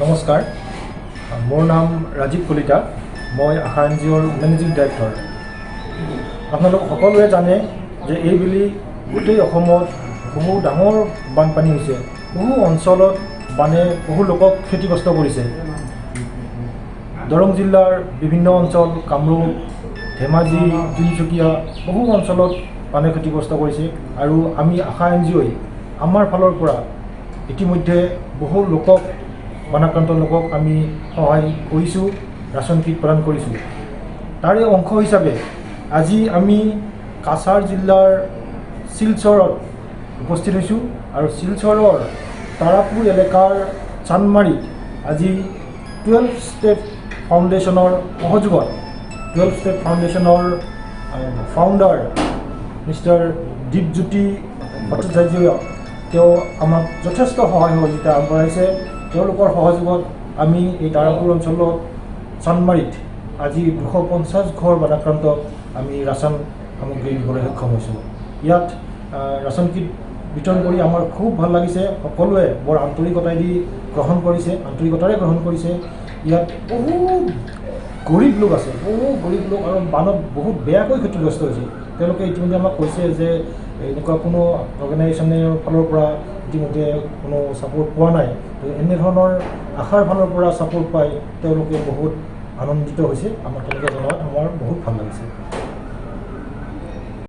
নমস্কাৰ। মোৰ নাম ৰাজীৱ কলিতা। মই আশা এন জি অ'ৰ মেনেজিং ডাইৰেক্টৰ। আপোনালোক সকলোৱে জানে যে এইবেলি গোটেই অসমত বহু ডাঙৰ বানপানী হৈছে। বহু অঞ্চলত বানে বহু লোকক ক্ষতিগ্ৰস্ত কৰিছে। দৰং জিলাৰ বিভিন্ন অঞ্চল কামৰূপ ধেমাজি তিনিচুকীয়া বহু অঞ্চলত বানে ক্ষতিগ্ৰস্ত কৰিছে। আৰু আমি আশা এন জি অ'ই আমাৰ ফালৰ পৰা ইতিমধ্যে বহু লোকক বানাক্ৰান্ত লোকক আমি সহায় কৰিছোঁ, ৰাচন কিট প্ৰদান কৰিছোঁ। তাৰে অংশ হিচাপে, আজি আমি কাছাৰ জিলাৰ শিলচৰত উপস্থিত হৈছোঁ আৰু শিলচৰৰ তাৰাপুৰ এলেকাৰ চান্দমাৰীত আজি টুৱেলভ ষ্টেপ ফাউণ্ডেশ্যনৰ সহযোগত, টুৱেলভ ষ্টেপ ফাউণ্ডেশ্যনৰ ফাউণ্ডাৰ মিষ্টাৰ দীপজ্যোতি ভট্টাচাৰ্য তেওঁ আমাক যথেষ্ট সহায় সহযোগিতা আগবঢ়াইছে। তেওঁলোকৰ সহযোগত আমি এই তাৰাপুৰ অঞ্চলত চান্দমাৰীত আজি দুশ পঞ্চাছ ঘৰ বাধাক্ৰান্তক আমি ৰাচন সামগ্ৰী দিবলৈ সক্ষম হৈছোঁ। ইয়াত ৰাচন কিট বিতৰণ কৰি আমাৰ খুব ভাল লাগিছে। সকলোৱে বৰ আন্তৰিকতাইদি গ্ৰহণ কৰিছে আন্তৰিকতাৰে গ্ৰহণ কৰিছে। ইয়াত বহু গৰীব লোক আছে বহু গৰীব লোক আৰু বানত বহুত বেয়াকৈ ক্ষতিগ্ৰস্ত হৈছে। তেওঁলোকে ইতিমধ্যে আমাক কৈছে যে এনেকুৱা কোনো অৰ্গেনাইজেশ্যনৰ ফালৰ পৰা ইতিমধ্যে কোনো ছাপোৰ্ট পোৱা নাই। তো এনেধৰণৰ আশাৰ ফালৰ পৰা ছাপোৰ্ট পাই তেওঁলোকে বহুত আনন্দিত হৈছে। আমাক তেনেকৈ জনোৱাত আমাৰ বহুত ভাল লাগিছে।